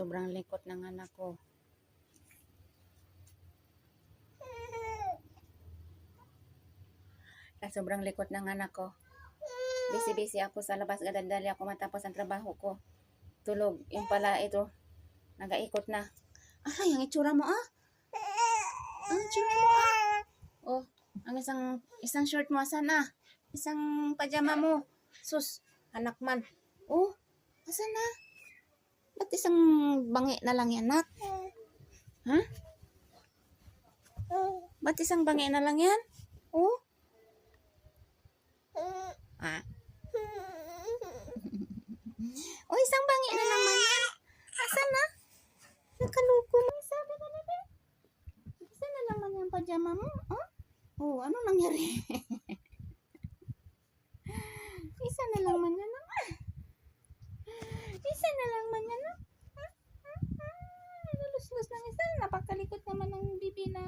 Sobrang likot ng anak ko. Sobrang likot ng anak ko. Busy-busy ako sa labas. Gadandali ako matapos ang trabaho ko. Tulog. Yung pala ito. Nagaikot na. Ay, ang itsura mo ah. Ang itsura mo ah. Oh, ang isang isang short mo asan na? Isang pajama mo. Sus, anak man. Oh, asan na? Ba't isang bangi na lang yan, anak? Ha? Ba't isang bangi na lang yan? Oh? Ah. oh, isang bangi na naman yan. Asan na? Nakaluko mo. Sabi na ba? Isa na naman yung pajama mo. Oh? Oh, ano nangyari? Isa na lang man yan. ah. Isa na lang man yan. Lulus-lus ng isa. Napakalikot naman ng bibi na